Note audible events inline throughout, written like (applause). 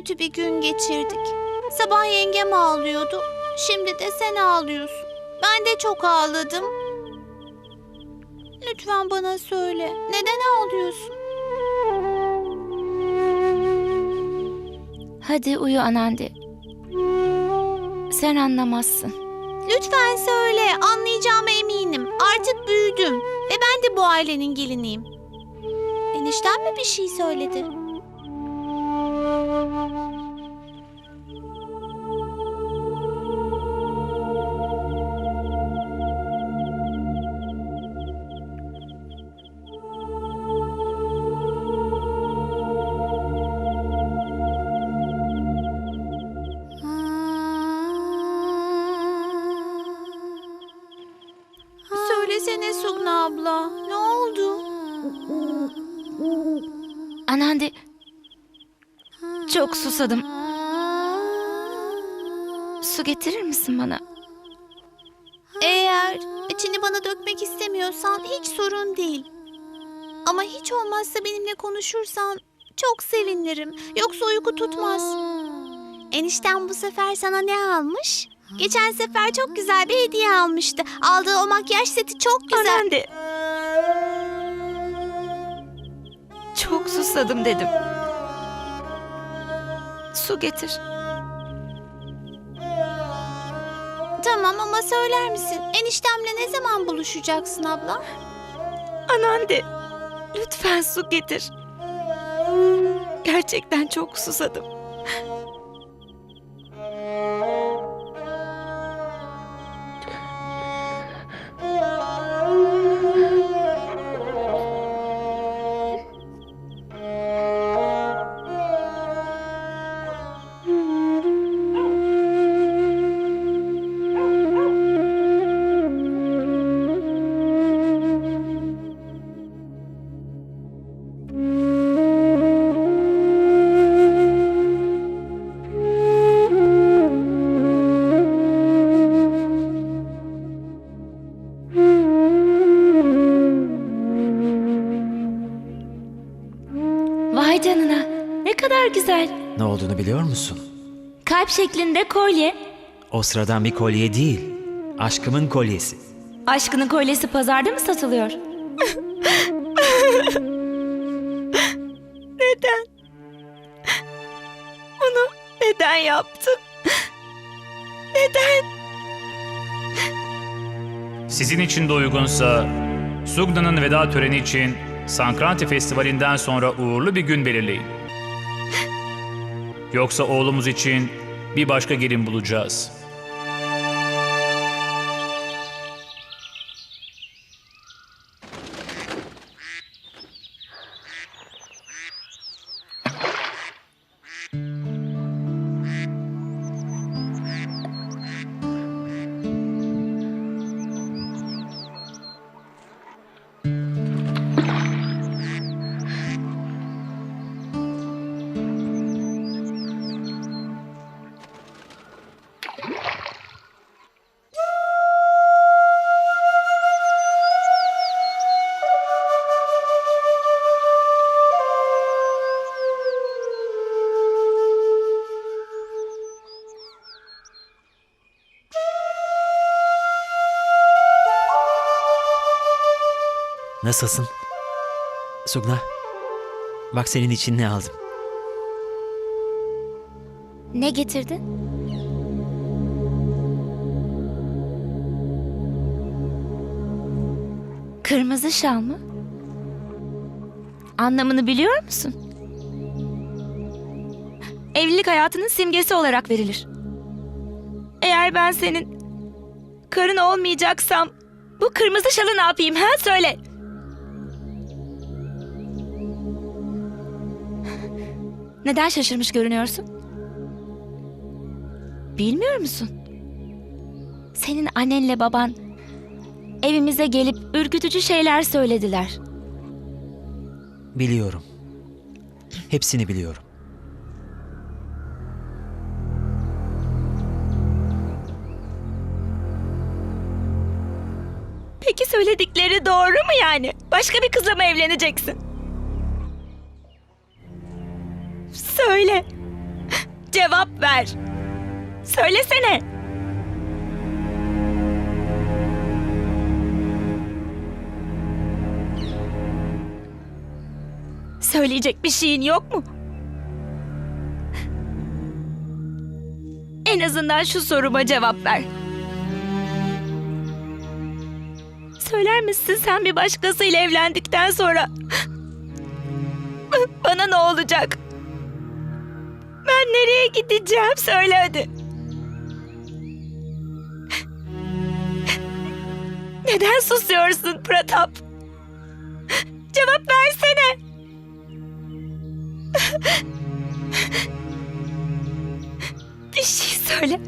kötü bir gün geçirdik. Sabah yengem ağlıyordu. Şimdi de sen ağlıyorsun. Ben de çok ağladım. Lütfen bana söyle. Neden ağlıyorsun? Hadi uyu Anandi. Sen anlamazsın. Lütfen söyle. Anlayacağıma eminim. Artık büyüdüm. Ve ben de bu ailenin geliniyim. Enişten mi bir şey söyledi? Söylesene Sugna abla. Ne oldu? Anandi, çok susadım. Su getirir misin bana? Eğer içini bana dökmek istemiyorsan hiç sorun değil. Ama hiç olmazsa benimle konuşursan çok sevinirim. Yoksa uyku tutmaz. Enişten bu sefer sana ne almış? Geçen sefer çok güzel bir hediye almıştı. Aldığı o makyaj seti çok güzel. Anandi. Çok susadım dedim. Su getir. Tamam ama söyler misin? Eniştemle ne zaman buluşacaksın abla? Anandi, lütfen su getir. Gerçekten çok susadım. Vay canına, ne kadar güzel. Ne olduğunu biliyor musun? Kalp şeklinde kolye. O sıradan bir kolye değil. Aşkımın kolyesi. Aşkının kolyesi pazarda mı satılıyor? (laughs) neden? Bunu neden yaptın? Sizin için de uygunsa Sugna'nın veda töreni için Sankranti Festivali'nden sonra uğurlu bir gün belirleyin. Yoksa oğlumuz için bir başka gelin bulacağız. Nasılsın? Sugna. Bak senin için ne aldım. Ne getirdin? Kırmızı şal mı? Anlamını biliyor musun? Evlilik hayatının simgesi olarak verilir. Eğer ben senin karın olmayacaksam bu kırmızı şalı ne yapayım ha söyle. Neden şaşırmış görünüyorsun? Bilmiyor musun? Senin annenle baban evimize gelip ürkütücü şeyler söylediler. Biliyorum. Hepsini biliyorum. Peki söyle Söyledikleri doğru mu yani? Başka bir kızla mı evleneceksin? Söyle. Cevap ver. Söylesene. Söyleyecek bir şeyin yok mu? En azından şu soruma cevap ver. Söyler misin sen bir başkasıyla evlendikten sonra bana ne olacak? Nereye gideceğim söyle hadi. Neden susuyorsun Pratap? Cevap versene. Bir şey söyle.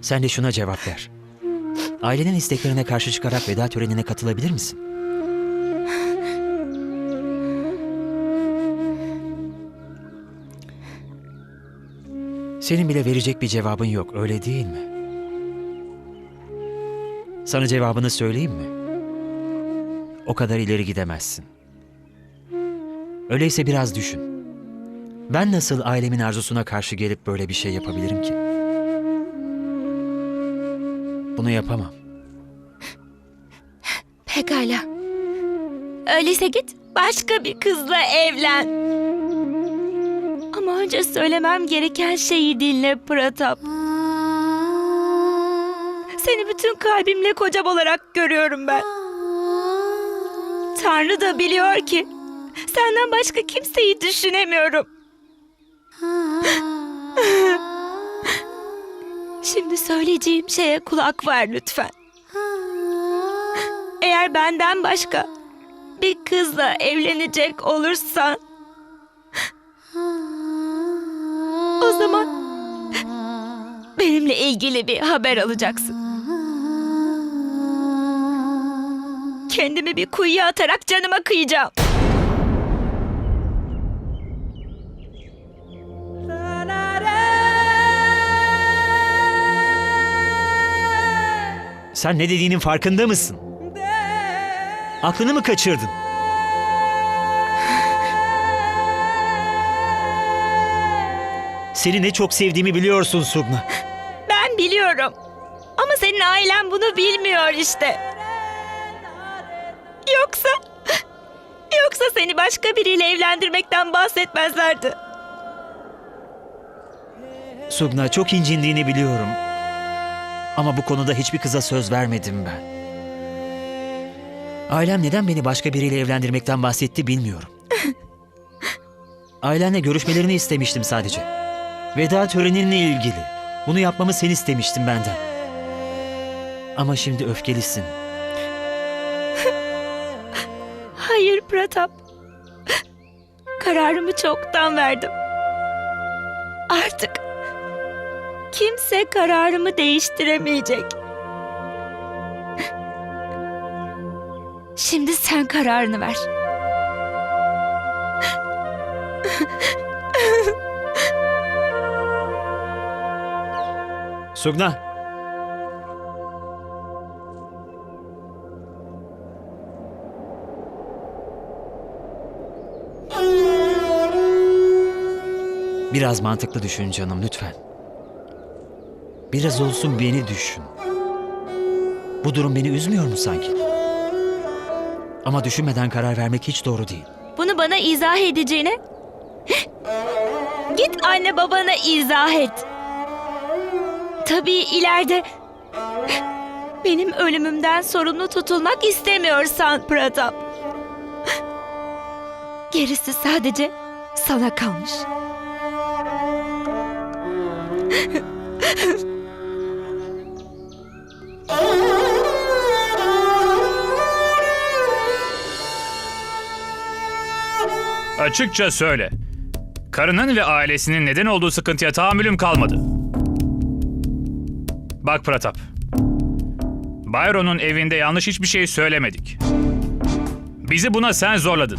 Sen de şuna cevap ver. Ailenin isteklerine karşı çıkarak veda törenine katılabilir misin? Senin bile verecek bir cevabın yok, öyle değil mi? Sana cevabını söyleyeyim mi? O kadar ileri gidemezsin. Öyleyse biraz düşün. Ben nasıl ailemin arzusuna karşı gelip böyle bir şey yapabilirim ki? Bunu yapamam. Pekala. Öyleyse git başka bir kızla evlen. Önce söylemem gereken şeyi dinle Pratap. Seni bütün kalbimle kocam olarak görüyorum ben. Tanrı da biliyor ki senden başka kimseyi düşünemiyorum. (laughs) Şimdi söyleyeceğim şeye kulak ver lütfen. Eğer benden başka bir kızla evlenecek olursan o zaman benimle ilgili bir haber alacaksın. Kendimi bir kuyuya atarak canıma kıyacağım. Sen ne dediğinin farkında mısın? Aklını mı kaçırdın? Seni ne çok sevdiğimi biliyorsun Sugna. Ben biliyorum. Ama senin ailen bunu bilmiyor işte. Yoksa... Yoksa seni başka biriyle evlendirmekten bahsetmezlerdi. Sugna çok incindiğini biliyorum. Ama bu konuda hiçbir kıza söz vermedim ben. Ailem neden beni başka biriyle evlendirmekten bahsetti bilmiyorum. (laughs) Ailenle görüşmelerini istemiştim sadece. Veda töreninle ilgili. Bunu yapmamı sen istemiştin benden. Ama şimdi öfkelisin. (laughs) Hayır Pratap. Kararımı çoktan verdim. Artık kimse kararımı değiştiremeyecek. Şimdi sen kararını ver. Sugna. Biraz mantıklı düşün canım lütfen. Biraz olsun beni düşün. Bu durum beni üzmüyor mu sanki? Ama düşünmeden karar vermek hiç doğru değil. Bunu bana izah edeceğine git anne babana izah et. Tabii ileride benim ölümümden sorumlu tutulmak istemiyorsan Pratap. Gerisi sadece sana kalmış. Açıkça söyle. Karının ve ailesinin neden olduğu sıkıntıya tahammülüm kalmadı. Bak Pratap. Byron'un evinde yanlış hiçbir şey söylemedik. Bizi buna sen zorladın.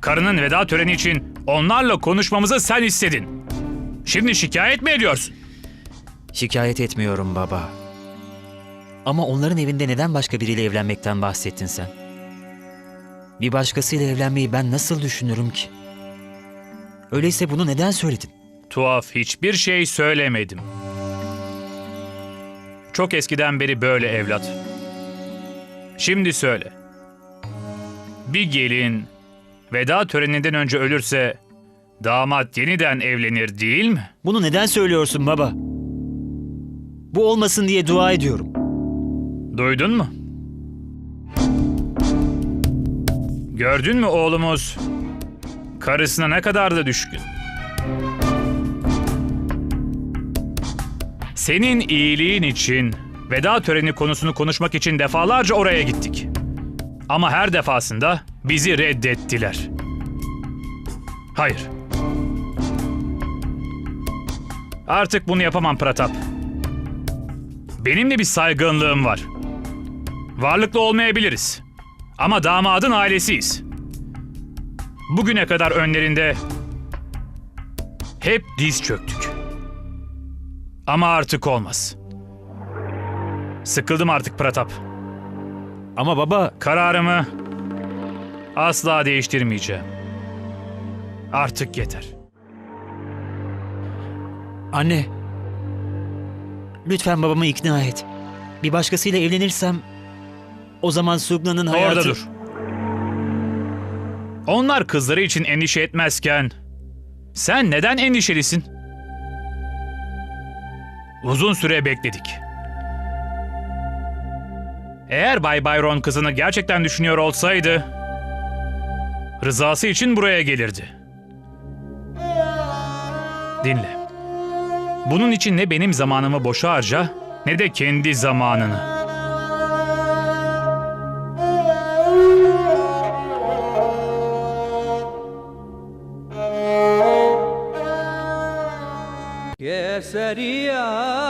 Karının veda töreni için onlarla konuşmamızı sen istedin. Şimdi şikayet mi ediyorsun? Şikayet etmiyorum baba. Ama onların evinde neden başka biriyle evlenmekten bahsettin sen? Bir başkasıyla evlenmeyi ben nasıl düşünürüm ki? Öyleyse bunu neden söyledin? Tuhaf hiçbir şey söylemedim. Çok eskiden beri böyle evlat. Şimdi söyle. Bir gelin veda töreninden önce ölürse damat yeniden evlenir değil mi? Bunu neden söylüyorsun baba? Bu olmasın diye dua ediyorum. Duydun mu? Gördün mü oğlumuz karısına ne kadar da düşkün. Senin iyiliğin için veda töreni konusunu konuşmak için defalarca oraya gittik. Ama her defasında bizi reddettiler. Hayır. Artık bunu yapamam Pratap. Benim de bir saygınlığım var. Varlıklı olmayabiliriz. Ama damadın ailesiyiz. Bugüne kadar önlerinde hep diz çöktük. Ama artık olmaz. Sıkıldım artık Pratap. Ama baba Kararımı asla değiştirmeyeceğim. Artık yeter. Anne. Lütfen babamı ikna et. Bir başkasıyla evlenirsem o zaman Sugna'nın hayatı... Orada dur. Onlar kızları için endişe etmezken sen neden endişelisin? Uzun süre bekledik. Eğer Bay Byron kızını gerçekten düşünüyor olsaydı rızası için buraya gelirdi. Dinle. Bunun için ne benim zamanımı boşa harca ne de kendi zamanını. seria